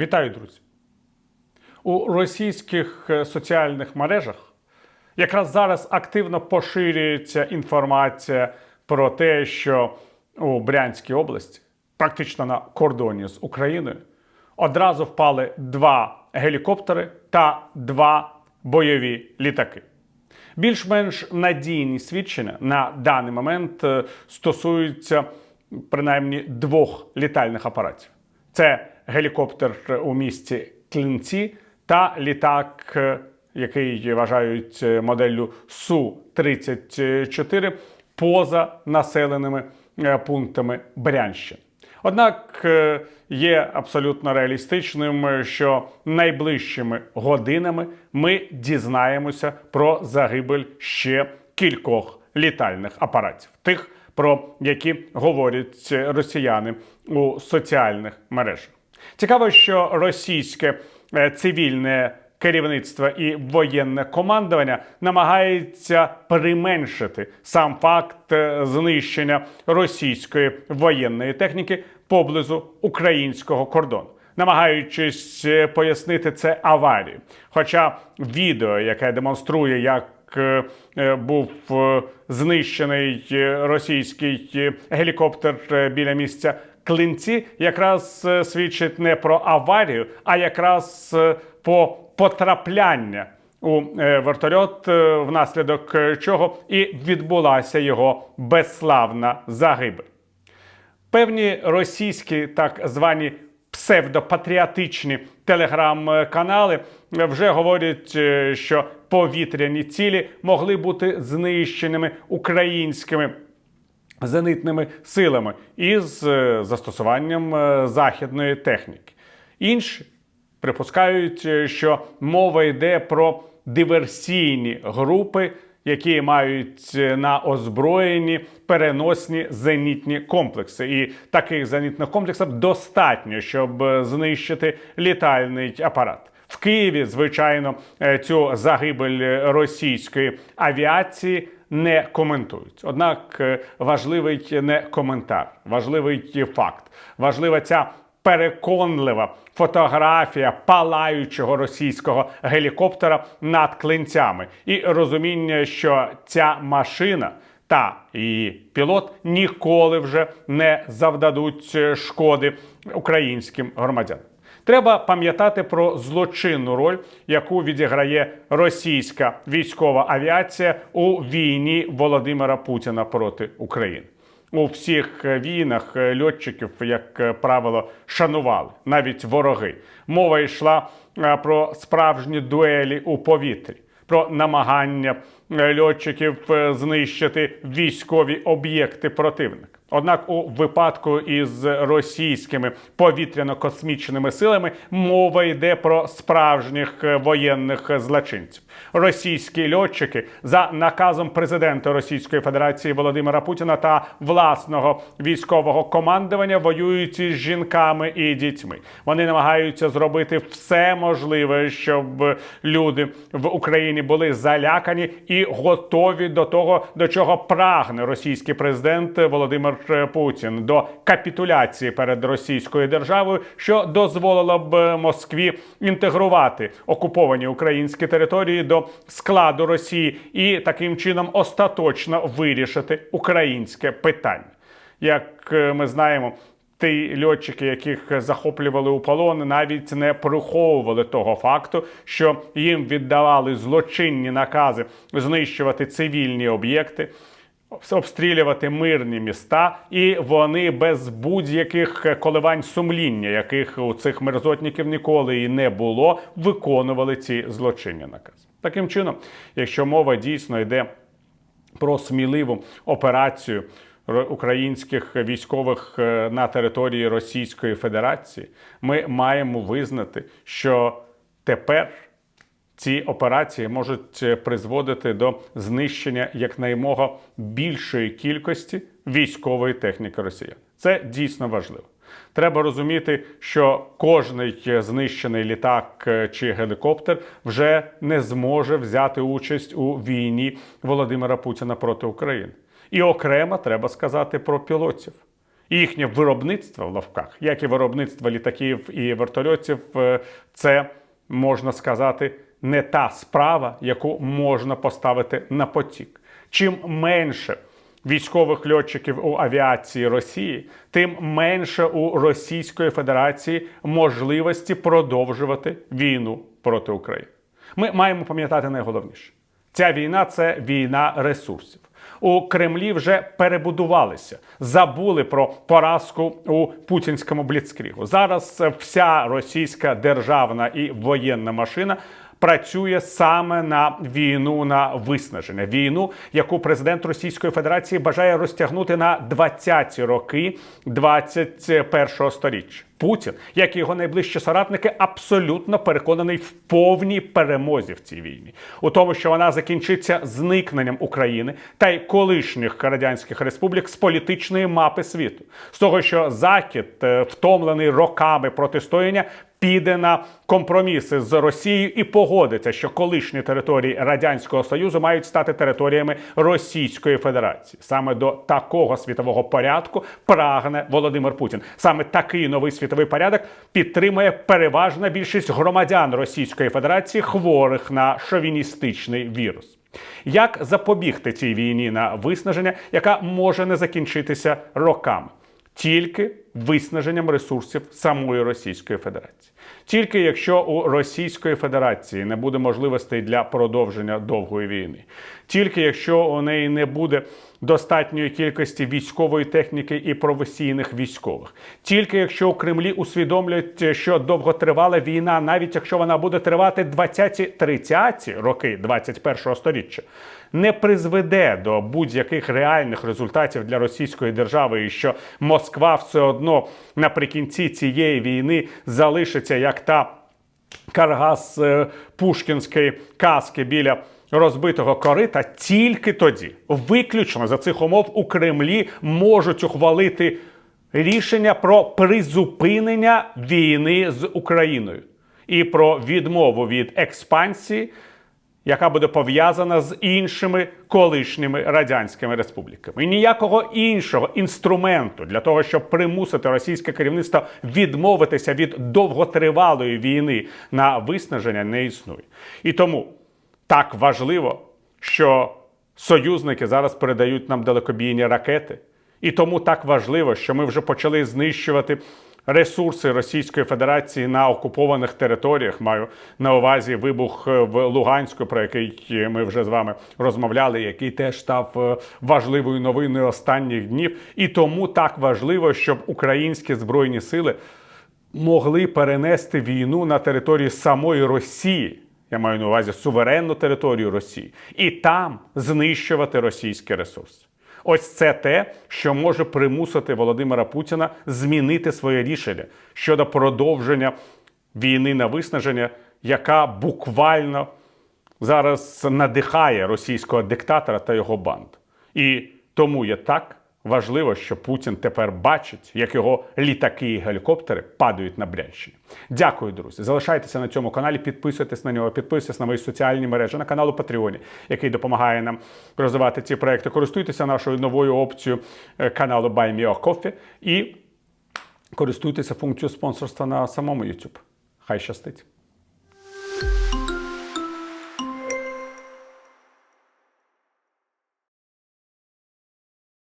Вітаю, друзі! У російських е, соціальних мережах якраз зараз активно поширюється інформація про те, що у Брянській області, практично на кордоні з Україною, одразу впали два гелікоптери та два бойові літаки. Більш-менш надійні свідчення на даний момент е, стосуються принаймні двох літальних апаратів: це гелікоптер у місті Клінці та літак, е, який вважають е, моделлю Су-34 поза населеними е, пунктами Брянщини. Однак є абсолютно реалістичним, що найближчими годинами ми дізнаємося про загибель ще кількох літальних апаратів, тих, про які говорять росіяни у соціальних мережах. Цікаво, що російське е, цивільне керівництво і воєнне командування намагається применшити сам факт е, знищення російської воєнної техніки поблизу українського кордону. Намагаючись е, пояснити це аварією. Хоча відео, яке демонструє, як е, е, був знищений російський гелікоптер біля місця Клинці, якраз свідчить не про аварію, а якраз по потрапляння у вертольот, внаслідок чого і відбулася його безславна загибель. Певні російські так звані псевдопатріотичні телеграм-канали вже говорять, е, що повітряні цілі могли бути знищеними українськими зенитними силами із е, застосуванням е, західної техніки. Інші припускають, е, що мова йде про диверсійні групи, які мають е, на озброєнні переносні зенітні комплекси. І таких зенітних комплексів достатньо, щоб е, знищити літальний апарат. В Києві, звичайно, е, цю загибель російської авіації не коментують. Однак важливий не коментар, важливий факт, важлива ця переконлива фотографія палаючого російського гелікоптера над клинцями, і розуміння, що ця машина та її пілот ніколи вже не завдадуть е, шкоди українським громадянам. Треба пам'ятати про злочинну роль, яку відіграє російська військова авіація у війні Володимира Путіна проти України. У всіх е, війнах е, льотчиків, як е, правило, шанували навіть вороги. Мова йшла про справжні дуелі у повітрі, про намагання льотчиків е, знищити військові об'єкти противника. Однак у випадку із російськими повітряно-космічними силами мова йде про справжніх е, воєнних злочинців. Російські льотчики за наказом президента Російської Федерації Володимира Путіна та власного військового командування воюють із жінками і дітьми. Вони намагаються зробити все можливе, щоб люди в Україні були залякані і готові до того, до чого прагне російський президент Володимир Путін до капітуляції перед російською державою, що дозволило б Москві інтегрувати окуповані українські території до складу Росії і таким чином остаточно вирішити українське питання. Як е, ми знаємо, ті льотчики, яких захоплювали у полон, навіть не приховували того факту, що їм віддавали злочинні накази знищувати цивільні об'єкти. Обстрілювати мирні міста, і вони без будь-яких коливань сумління, яких у цих мерзотників ніколи і не було, виконували ці злочинні накази. Таким чином, якщо мова дійсно йде про сміливу операцію українських військових е, на території Російської Федерації, ми маємо визнати, що тепер ці операції можуть е, призводити до знищення якнаймога більшої кількості військової техніки росіян. Це дійсно важливо. Треба розуміти, що кожний е, знищений літак чи гелікоптер вже не зможе взяти участь у війні Володимира Путіна проти України. І окремо треба сказати про пілотів. Їхнє виробництво в лавках, як і виробництво літаків і вертольотів, е, це можна сказати не та справа, яку можна поставити на потік. Чим менше військових льотчиків у авіації Росії, тим менше у Російської Федерації можливості продовжувати війну проти України. Ми маємо пам'ятати найголовніше: ця війна це війна ресурсів. У Кремлі вже перебудувалися, забули про поразку у путінському бліцкрігу. Зараз вся російська державна і воєнна машина працює саме на війну на виснаження, війну, яку президент Російської Федерації бажає розтягнути на 20-ті роки 21-го сторіччя. Путін, як і його найближчі соратники, абсолютно переконаний в повній перемозі в цій війні, у тому, що вона закінчиться зникненням України та й колишніх радянських республік з політичної мапи світу, з того, що Захід, е, втомлений роками протистояння, піде на компроміси з Росією і погодиться, що колишні території Радянського Союзу мають стати територіями Російської Федерації. Саме до такого світового порядку прагне Володимир Путін. Саме такий новий світовий порядок підтримує переважна більшість громадян Російської Федерації, хворих на шовіністичний вірус. Як запобігти цій війні на виснаження, яка може не закінчитися роками? Тільки виснаженням ресурсів самої Російської Федерації, тільки якщо у Російської Федерації не буде можливостей для продовження довгої війни, тільки якщо у неї не буде достатньої кількості військової техніки і професійних військових, тільки якщо у Кремлі усвідомлюють, що довготривала війна, навіть якщо вона буде тривати 20-30 роки 21-го сторіччя, не призведе до будь-яких реальних результатів для Російської держави, і що Москва все одно наприкінці цієї війни залишиться як та карга е, пушкінської каски біля розбитого корита, тільки тоді, виключно за цих умов у Кремлі можуть ухвалити рішення про призупинення війни з Україною і про відмову від експансії яка буде пов'язана з іншими колишніми радянськими республіками. І ніякого іншого інструменту для того, щоб примусити російське керівництво відмовитися від довготривалої війни на виснаження, не існує. І тому так важливо, що союзники зараз передають нам далекобійні ракети. І тому так важливо, що ми вже почали знищувати ресурси Російської Федерації на окупованих територіях. Маю на увазі вибух е, в Луганську, про який ми вже з вами розмовляли, який теж став е, важливою новиною останніх днів. І тому так важливо, щоб українські збройні сили могли перенести війну на території самої Росії. Я маю на увазі суверенну територію Росії, і там знищувати російські ресурси. Ось це те, що може примусити Володимира Путіна змінити своє рішення щодо продовження війни на виснаження, яка буквально зараз надихає російського диктатора та його банд. І тому є так важливо, що Путін тепер бачить, як його літаки і гелікоптери падають на Брянщині. Дякую, друзі. Залишайтеся на цьому каналі, підписуйтесь на нього, підписуйтесь на мої соціальні мережі, на каналу Патреоні, який допомагає нам розвивати ці проекти. Користуйтеся нашою новою опцією е, каналу Buy Me a Coffee і користуйтеся функцією спонсорства на самому YouTube. Хай щастить!